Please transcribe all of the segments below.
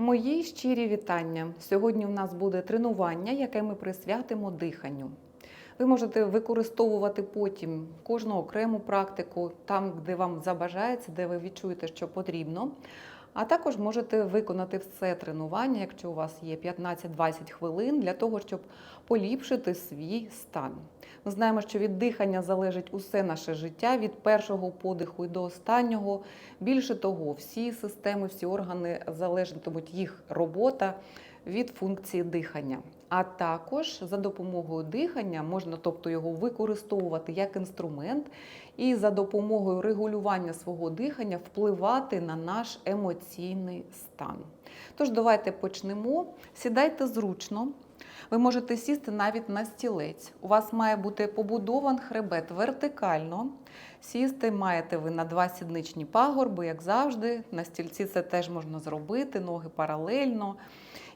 Мої щирі вітання. Сьогодні у нас буде тренування, яке ми присвятимо диханню. Ви можете використовувати потім кожну окрему практику там, де вам забажається, де ви відчуєте, що потрібно. А також можете виконати все тренування, якщо у вас є 15-20 хвилин, для того, щоб поліпшити свій стан. Ми знаємо, що від дихання залежить усе наше життя, від першого подиху і до останнього. Більше того, всі системи, всі органи залежатимуть їх робота від функції дихання. А також за допомогою дихання можна, тобто його використовувати як інструмент, і за допомогою регулювання свого дихання впливати на наш емоційний стан. Тож давайте почнемо. Сідайте зручно. Ви можете сісти навіть на стілець. У вас має бути побудован хребет вертикально. Сісти маєте ви на два сідничні пагорби, як завжди. На стільці це теж можна зробити, ноги паралельно.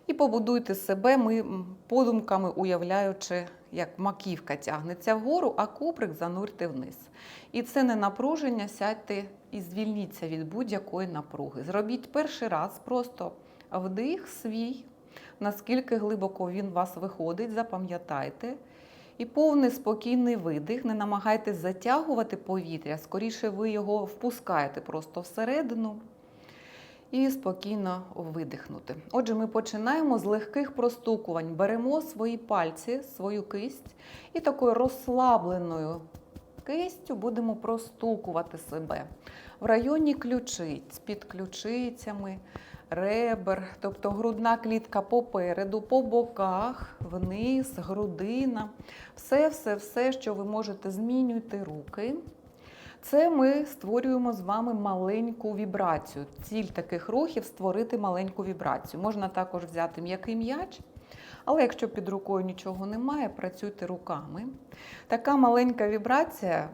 І побудуйте себе, ми подумками уявляючи, як маківка тягнеться вгору, а куприк занурте вниз. І це не напруження, сядьте і звільніться від будь-якої напруги. Зробіть перший раз просто вдих свій, наскільки глибоко він вас виходить, запам'ятайте. І повний спокійний видих. Не намагайтесь затягувати повітря, скоріше ви його впускаєте просто всередину і спокійно видихнути. Отже, ми починаємо з легких простукувань. Беремо свої пальці, свою кисть і такою розслабленою кистю будемо простукувати себе в районі ключиць, під ключицями, ребер, тобто грудна клітка попереду, по боках, вниз, грудина. Все, все, все, що ви можете змінюйте руки. Це ми створюємо з вами маленьку вібрацію. Ціль таких рухів створити маленьку вібрацію. Можна також взяти м'який м'яч, але якщо під рукою нічого немає, працюйте руками. Така маленька вібрація,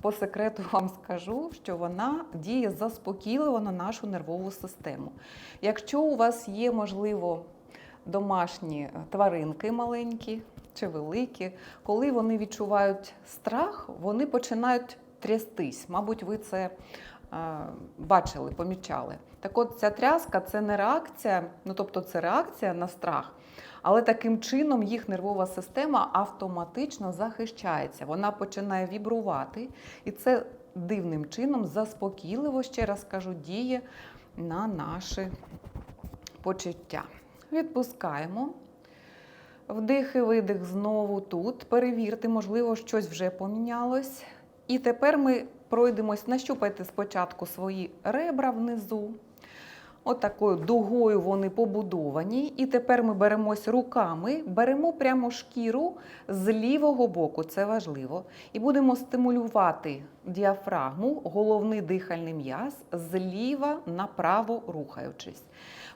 по секрету вам скажу, що вона діє заспокійливо на нашу нервову систему. Якщо у вас є, можливо, домашні тваринки маленькі чи великі, коли вони відчувають страх, вони починають трястись. Мабуть, ви це е, бачили, помічали. Так от ця тряска це не реакція, ну тобто це реакція на страх, але таким чином їх нервова система автоматично захищається. Вона починає вібрувати, і це дивним чином заспокійливо, ще раз кажу, діє на наші почуття. Відпускаємо. Вдих і видих знову тут. Перевірте, можливо, щось вже помінялось. І тепер ми пройдемось, нащупайте спочатку свої ребра внизу. Отакою От дугою вони побудовані. І тепер ми беремось руками, беремо прямо шкіру з лівого боку, це важливо. І будемо стимулювати діафрагму, головний дихальний м'яз, зліва направо рухаючись.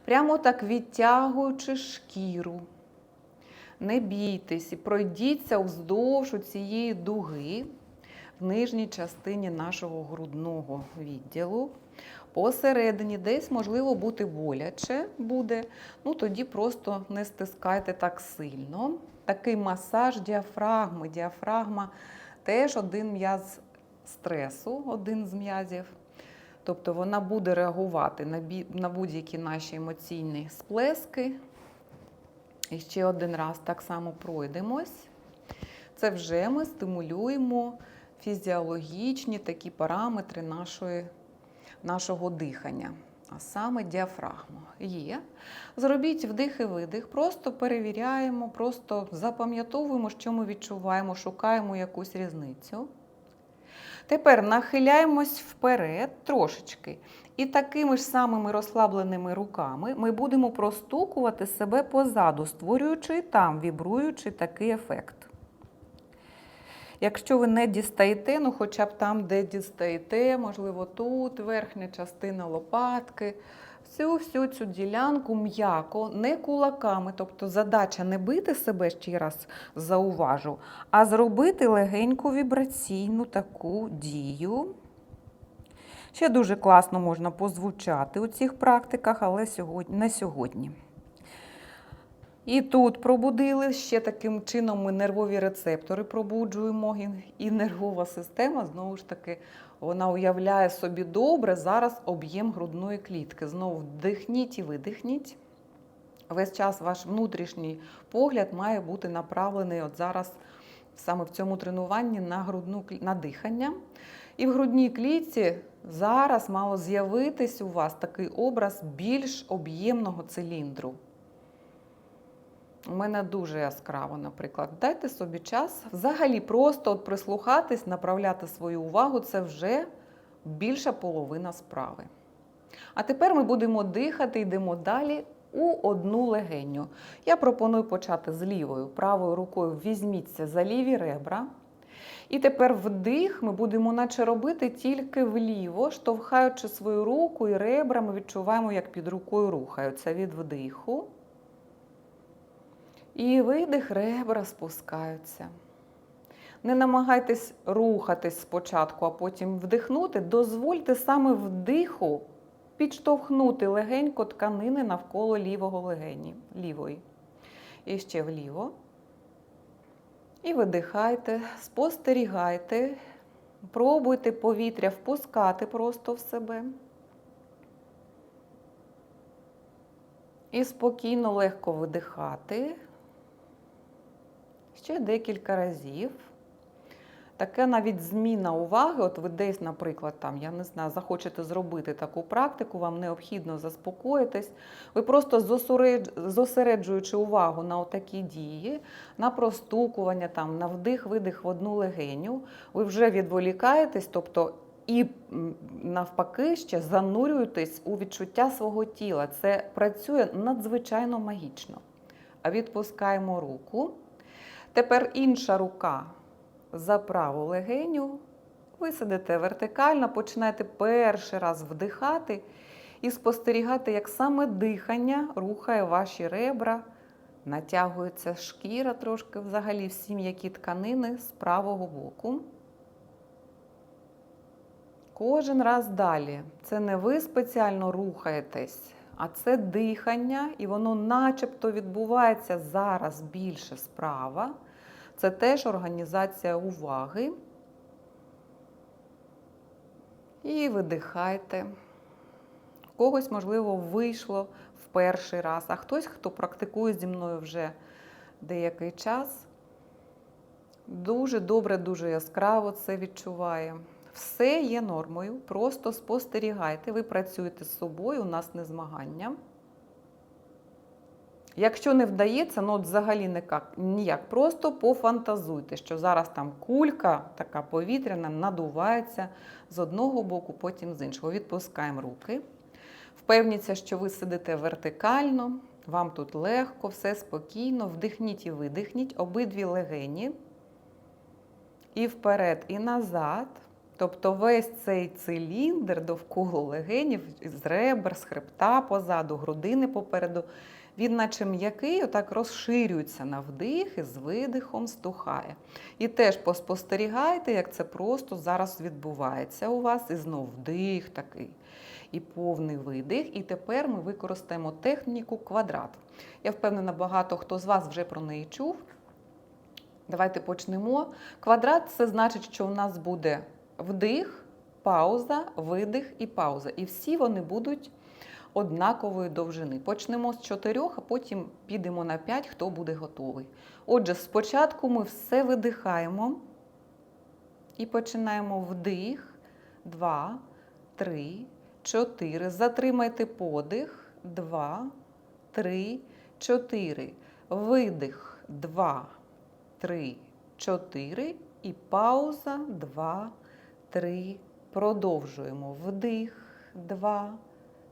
Прямо так відтягуючи шкіру. Не бійтесь пройдіться вздовж цієї дуги в нижній частині нашого грудного відділу. Посередині десь, можливо, бути боляче буде, ну тоді просто не стискайте так сильно. Такий масаж діафрагми. Діафрагма теж один м'яз стресу, один з м'язів. Тобто вона буде реагувати на будь-які наші емоційні сплески. І ще один раз так само пройдемось. Це вже ми стимулюємо фізіологічні такі параметри нашої, нашого дихання, а саме діафрагму. Є. Зробіть вдих і видих, просто перевіряємо, просто запам'ятовуємо, що ми відчуваємо, шукаємо якусь різницю. Тепер нахиляємось вперед трошечки. І такими ж самими розслабленими руками ми будемо простукувати себе позаду, створюючи там, вібруючи такий ефект. Якщо ви не дістаєте, ну хоча б там, де дістаєте, можливо, тут верхня частина лопатки, всю всю цю ділянку м'яко, не кулаками. Тобто задача не бити себе ще раз зауважу, а зробити легеньку вібраційну таку дію. Ще дуже класно можна позвучати у цих практиках, але сьогодні, не сьогодні. І тут пробудили ще таким чином ми нервові рецептори пробуджуємо, і нервова система знову ж таки Вона уявляє собі добре зараз об'єм грудної клітки. Знову вдихніть і видихніть. Весь час ваш внутрішній погляд має бути направлений от зараз саме в цьому тренуванні на грудну на дихання. І в грудній клітці зараз мало з'явитись у вас такий образ більш об'ємного циліндру. У мене дуже яскраво, наприклад. Дайте собі час. Взагалі, просто от прислухатись, направляти свою увагу це вже більша половина справи. А тепер ми будемо дихати, йдемо далі у одну легеню. Я пропоную почати з лівою. Правою рукою візьміться за ліві ребра. І тепер вдих ми будемо наче робити тільки вліво, штовхаючи свою руку і ребра, ми відчуваємо, як під рукою рухаються від вдиху. І видих, ребра спускаються. Не намагайтесь рухатись спочатку, а потім вдихнути. Дозвольте саме вдиху підштовхнути легенько тканини навколо лівого легені, лівої. І ще вліво. І видихайте, спостерігайте, пробуйте повітря впускати просто в себе. І спокійно, легко видихати. Ще декілька разів. Таке навіть зміна уваги, от ви десь, наприклад, там, я не знаю, захочете зробити таку практику, вам необхідно заспокоїтись. Ви просто зосереджуючи увагу на отакі дії, на простукування, там, на вдих-видих в одну легеню, ви вже відволікаєтесь, тобто і навпаки ще занурюєтесь у відчуття свого тіла. Це працює надзвичайно магічно. А відпускаємо руку. Тепер інша рука за праву легеню. Ви сидите вертикально, починаєте перший раз вдихати і спостерігати, як саме дихання рухає ваші ребра, натягується шкіра трошки взагалі всі м'які тканини з правого боку. Кожен раз далі. Це не ви спеціально рухаєтесь, а це дихання, і воно начебто відбувається зараз більше справа. Це теж організація уваги. І видихайте. В когось, можливо, вийшло в перший раз, а хтось, хто практикує зі мною вже деякий час, дуже добре, дуже яскраво це відчуває. Все є нормою, просто спостерігайте, ви працюєте з собою, у нас не змагання. Якщо не вдається, ну от взагалі ніяк, ніяк, просто пофантазуйте, що зараз там кулька така повітряна надувається з одного боку, потім з іншого. Відпускаємо руки. Впевніться, що ви сидите вертикально, вам тут легко, все спокійно. Вдихніть і видихніть обидві легені. І вперед, і назад. Тобто весь цей циліндр довкола легенів, з ребер, з хребта позаду, грудини попереду, він, наче м'який, отак розширюється на вдих і з видихом стухає. І теж поспостерігайте, як це просто зараз відбувається у вас. І знов вдих такий. І повний видих. І тепер ми використаємо техніку квадрат. Я впевнена, багато хто з вас вже про неї чув. Давайте почнемо. Квадрат це значить, що у нас буде вдих, пауза, видих і пауза. І всі вони будуть однакової довжини. Почнемо з чотирьох, а потім підемо на п'ять, хто буде готовий. Отже, спочатку ми все видихаємо і починаємо вдих, два, три, чотири. Затримайте подих. Два, три, чотири. Видих. Два, три, чотири. І пауза. Два, три. Продовжуємо. Вдих. Два,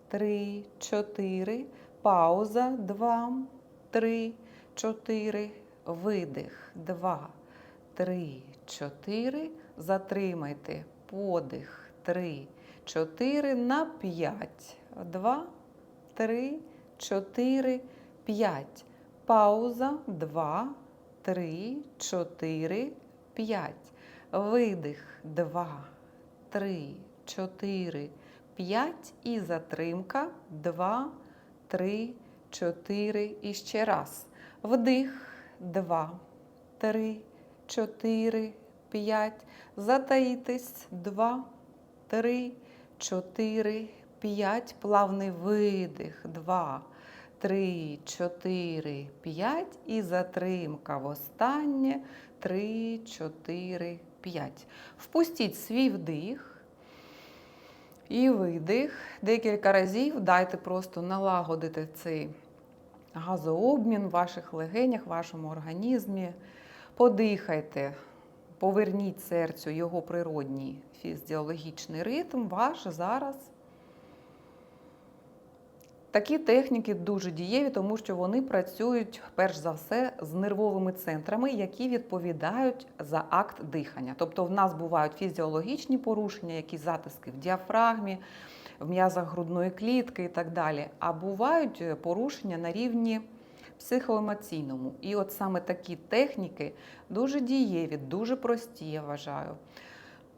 три, чотири. Пауза. Два, три, чотири. Видих. Два, три, чотири. Затримайте. Подих. Три, чотири. На п'ять. Два, три, чотири, п'ять. Пауза. Два, три, чотири, п'ять. Видих. Два, три, чотири, п'ять. І затримка. Два, три, чотири. І ще раз. Вдих. Два, три, чотири, п'ять. Затаїтесь. Два, три, чотири, п'ять. Плавний видих. Два, три, чотири, п'ять. І затримка в останнє. Три, чотири, п'ять. Впустіть свій вдих. І видих. Декілька разів дайте просто налагодити цей газообмін в ваших легенях, в вашому організмі. Подихайте, поверніть серцю його природній фізіологічний ритм, ваш зараз. Такі техніки дуже дієві, тому що вони працюють перш за все з нервовими центрами, які відповідають за акт дихання. Тобто в нас бувають фізіологічні порушення, які затиски в діафрагмі, в м'язах грудної клітки і так далі. А бувають порушення на рівні психоемоційному. І от саме такі техніки дуже дієві, дуже прості, я вважаю.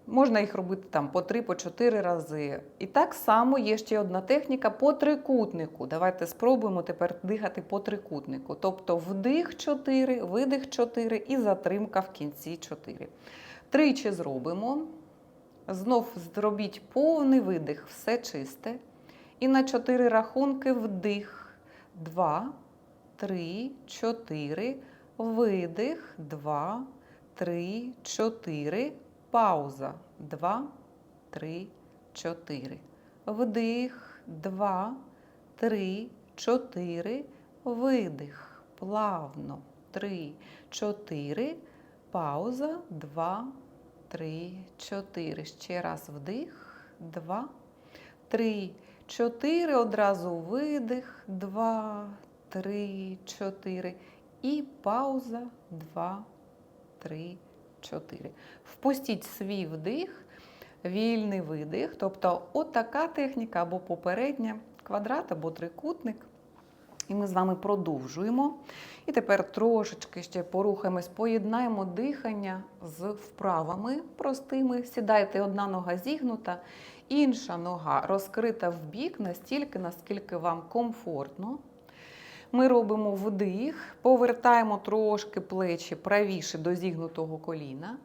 Можна їх робити там по три, по чотири рази. І так само є ще одна техніка по трикутнику. Давайте спробуємо тепер дихати по трикутнику. Тобто вдих 4, видих 4 і затримка в кінці 4. Тричі зробимо. Знов зробіть повний видих, все чисте. І на 4 рахунки вдих. 2, 3, 4, видих, 2, 3, 4, пауза. 2, 3, 4. Вдих, 2, 3, 4, видих. Плавно. 3, 4, пауза. 2, 3, 4. Ще раз вдих. 2, 3, 4. Одразу видих. 2, 3, 4. І пауза 2, 3, 4. Впустіть свій вдих, вільний видих. Тобто, отака техніка або попередня, квадрат або трикутник. І ми з вами продовжуємо. І тепер трошечки ще порухаємось, поєднаємо дихання з вправами простими. Сідайте одна нога зігнута, інша нога розкрита в бік настільки, наскільки вам комфортно. Ми робимо вдих, повертаємо трошки плечі правіше до зігнутого коліна.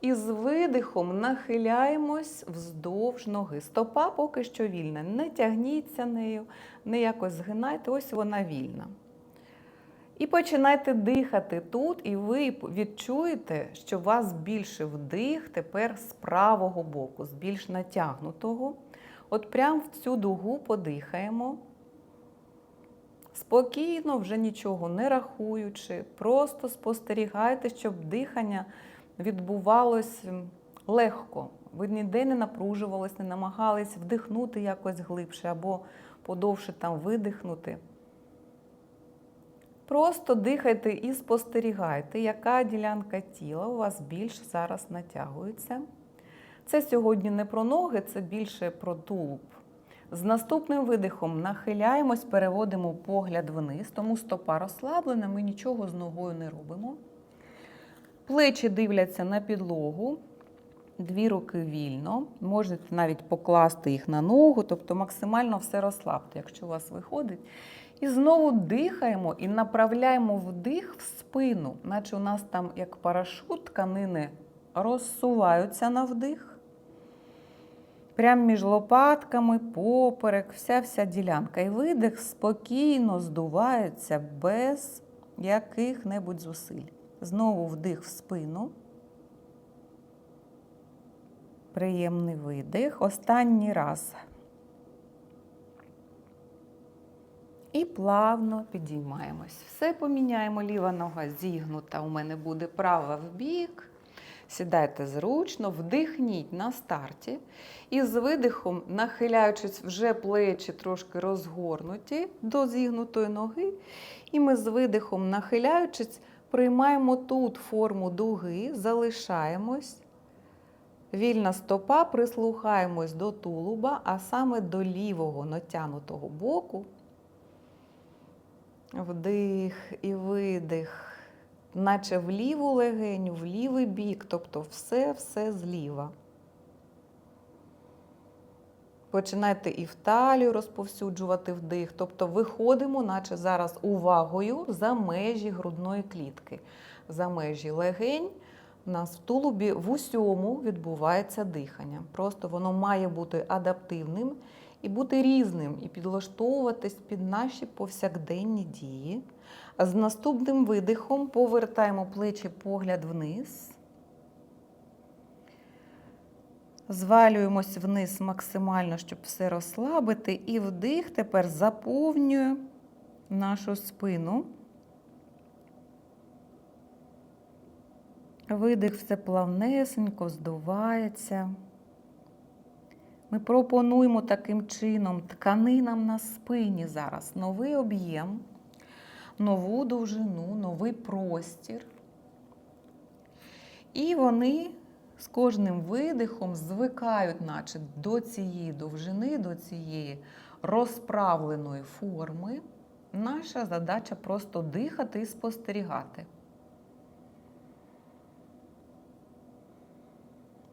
І з видихом нахиляємось вздовж ноги. Стопа поки що вільна. Не тягніться нею, не якось згинайте, ось вона вільна. І починайте дихати тут, і ви відчуєте, що у вас більше вдих тепер з правого боку, з більш натягнутого. От прямо в цю дугу подихаємо. Спокійно, вже нічого не рахуючи, просто спостерігайте, щоб дихання відбувалось легко. Ви ніде не напружувались, не намагались вдихнути якось глибше або подовше там видихнути. Просто дихайте і спостерігайте, яка ділянка тіла у вас більш зараз натягується. Це сьогодні не про ноги, це більше про тулуб. З наступним видихом нахиляємось, переводимо погляд вниз, тому стопа розслаблена, ми нічого з ногою не робимо. Плечі дивляться на підлогу, дві руки вільно. Можете навіть покласти їх на ногу, тобто максимально все розслабте, якщо у вас виходить. І знову дихаємо і направляємо вдих в спину, наче у нас там як парашут тканини розсуваються на вдих. Прямо між лопатками, поперек, вся вся ділянка. І видих спокійно здувається без яких-небудь зусиль. Знову вдих в спину. Приємний видих. Останній раз. І плавно підіймаємось. Все поміняємо. Ліва нога зігнута. У мене буде права в бік. Сідайте зручно, вдихніть на старті. І з видихом, нахиляючись вже плечі трошки розгорнуті до зігнутої ноги. І ми з видихом, нахиляючись, приймаємо тут форму дуги, залишаємось. Вільна стопа, прислухаємось до тулуба, а саме до лівого натягнутого боку. Вдих і видих наче в ліву легеню, в лівий бік, тобто все-все зліва. Починайте і в талію розповсюджувати вдих, тобто виходимо, наче зараз увагою за межі грудної клітки, за межі легень, У нас в тулубі в усьому відбувається дихання. Просто воно має бути адаптивним і бути різним, і підлаштовуватись під наші повсякденні дії. З наступним видихом повертаємо плечі погляд вниз. Звалюємось вниз максимально, щоб все розслабити. І вдих тепер заповнює нашу спину. Видих все плавнесенько, здувається. Ми пропонуємо таким чином тканинам на спині зараз новий об'єм, нову довжину, новий простір. І вони з кожним видихом звикають, наче до цієї довжини, до цієї розправленої форми. Наша задача просто дихати і спостерігати.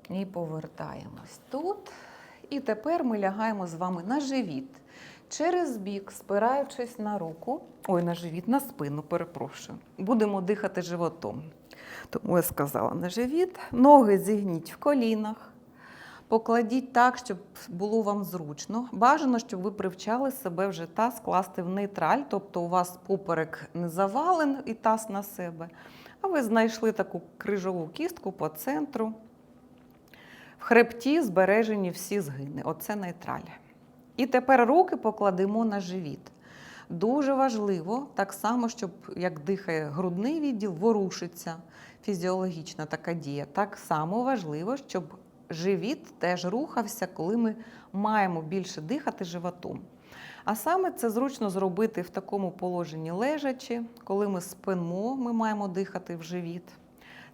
І повертаємось тут. І тепер ми лягаємо з вами на живіт. Через бік, спираючись на руку, ой, на живіт, на спину, перепрошую. Будемо дихати животом. Тому я сказала на живіт. Ноги зігніть в колінах. Покладіть так, щоб було вам зручно. Бажано, щоб ви привчали себе вже таз скласти в нейтраль, тобто у вас поперек не завален і таз на себе, а ви знайшли таку крижову кістку по центру. В хребті збережені всі згини. Оце нейтраль. І тепер руки покладемо на живіт. Дуже важливо, так само, щоб як дихає грудний відділ, ворушиться фізіологічна така дія. Так само важливо, щоб живіт теж рухався, коли ми маємо більше дихати животом. А саме це зручно зробити в такому положенні лежачи, коли ми спимо, ми маємо дихати в живіт.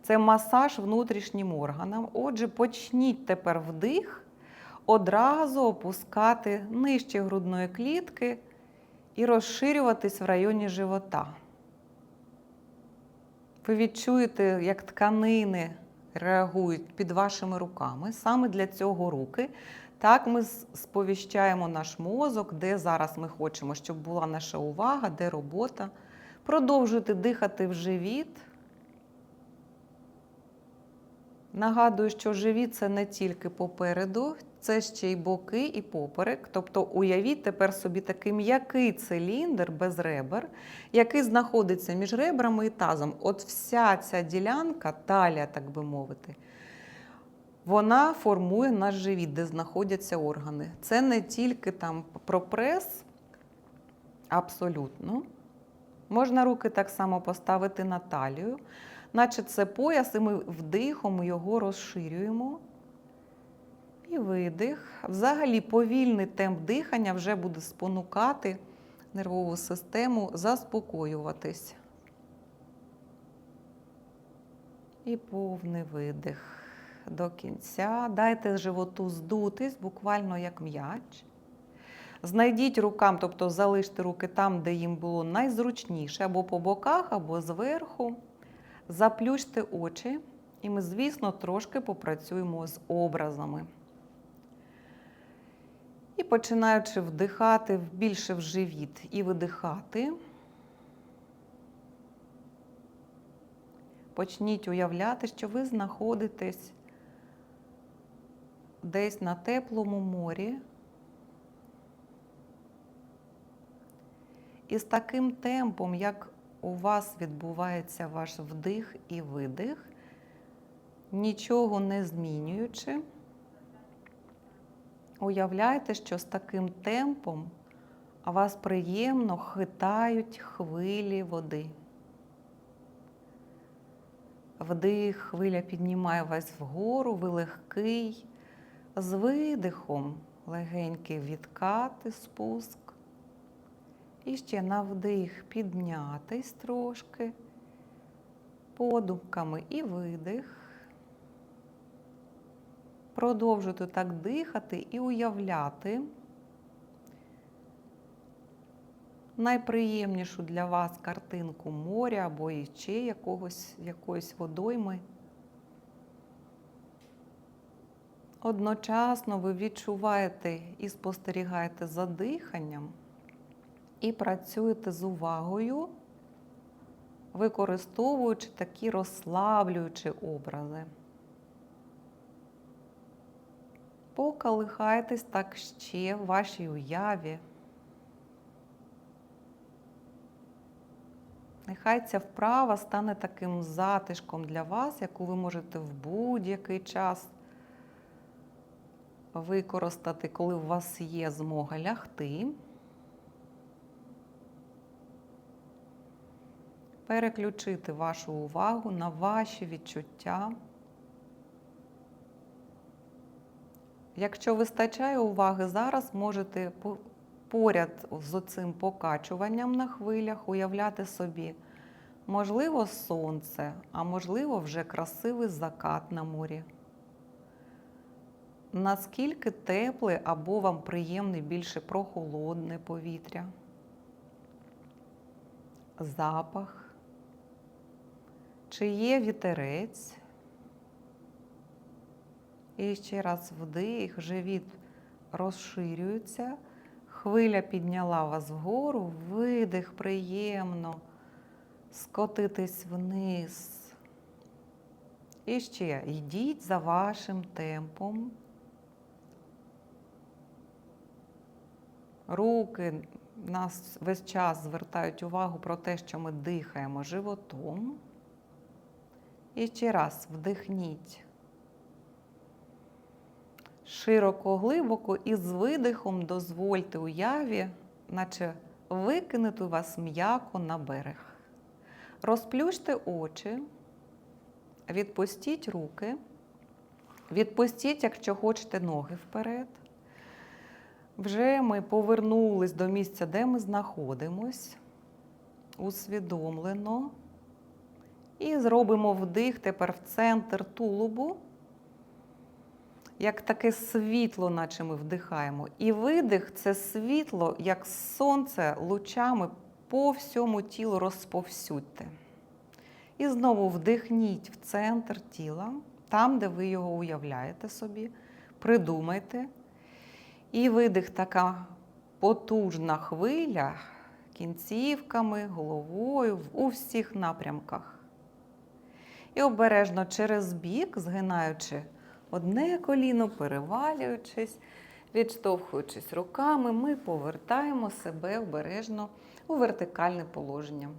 Це масаж внутрішнім органам. Отже, почніть тепер вдих, одразу опускати нижче грудної клітки і розширюватись в районі живота. Ви відчуєте, як тканини реагують під вашими руками. Саме для цього руки. Так ми сповіщаємо наш мозок, де зараз ми хочемо, щоб була наша увага, де робота. Продовжуйте дихати в живіт. Нагадую, що живіт це не тільки попереду, це ще й боки і поперек. Тобто уявіть тепер собі такий м'який циліндр без ребер, який знаходиться між ребрами і тазом. От вся ця ділянка, талія, так би мовити, вона формує наш живіт, де знаходяться органи. Це не тільки там про прес, абсолютно. Можна руки так само поставити на талію наче це пояс, і ми вдихом його розширюємо. І видих. Взагалі повільний темп дихання вже буде спонукати нервову систему заспокоюватись. І повний видих до кінця. Дайте животу здутись, буквально як м'яч. Знайдіть рукам, тобто залиште руки там, де їм було найзручніше, або по боках, або зверху. Заплющте очі, і ми, звісно, трошки попрацюємо з образами. І починаючи вдихати більше в живіт і видихати, почніть уявляти, що ви знаходитесь десь на теплому морі. І з таким темпом, як у вас відбувається ваш вдих і видих, нічого не змінюючи. Уявляйте, що з таким темпом вас приємно хитають хвилі води. Вдих, хвиля піднімає вас вгору, ви легкий, з видихом легенький відкати, спуск. І ще на вдих піднятись трошки, подумками і видих. Продовжуйте так дихати і уявляти найприємнішу для вас картинку моря або ще якогось, якоїсь водойми. Одночасно ви відчуваєте і спостерігаєте за диханням і працюєте з увагою використовуючи такі розслаблюючі образи. Поколихайтесь так ще в вашій уяві. Нехай ця вправа стане таким затишком для вас, яку ви можете в будь-який час використати, коли у вас є змога лягти. Переключити вашу увагу на ваші відчуття. Якщо вистачає уваги зараз, можете поряд з цим покачуванням на хвилях уявляти собі, можливо, сонце, а можливо, вже красивий закат на морі. Наскільки тепле або вам приємне більше прохолодне повітря, запах, чи є вітерець. І ще раз вдих, живіт розширюється, хвиля підняла вас вгору, видих приємно, скотитись вниз. І ще йдіть за вашим темпом. Руки нас весь час звертають увагу про те, що ми дихаємо животом. І ще раз вдихніть. Широко, глибоко і з видихом дозвольте уяві, наче викинути вас м'яко на берег. Розплющте очі, відпустіть руки, відпустіть, якщо хочете, ноги вперед. Вже ми повернулись до місця, де ми знаходимось, усвідомлено. І зробимо вдих тепер в центр тулубу, як таке світло, наче ми вдихаємо. І видих це світло, як сонце лучами по всьому тілу розповсюдьте. І знову вдихніть в центр тіла, там, де ви його уявляєте собі, придумайте. І видих така потужна хвиля кінцівками, головою у всіх напрямках. І обережно через бік, згинаючи одне коліно, перевалюючись, відштовхуючись руками, ми повертаємо себе обережно у вертикальне положення.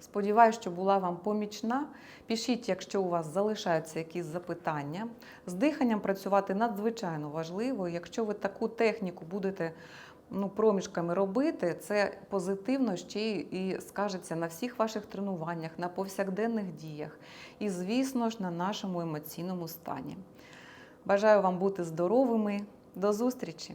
Сподіваюсь, що була вам помічна. Пишіть, якщо у вас залишаються якісь запитання. З диханням працювати надзвичайно важливо. Якщо ви таку техніку будете ну, проміжками робити, це позитивно ще і скажеться на всіх ваших тренуваннях, на повсякденних діях і, звісно ж, на нашому емоційному стані. Бажаю вам бути здоровими. До зустрічі!